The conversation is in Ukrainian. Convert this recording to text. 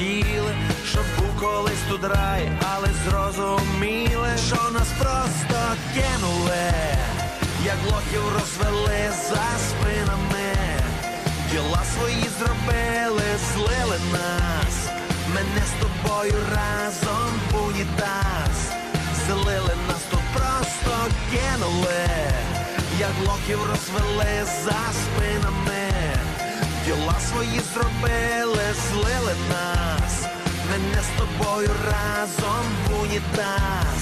хотіли, щоб був колись тут рай, але зрозуміли, що нас просто кинули, як лохів розвели за спинами, діла свої зробили, злили нас, мене з тобою разом в унітаз, злили нас тут просто кинули, як лохів розвели за спинами. Діла свої зробили, злили нас, тобою разом в унітаз.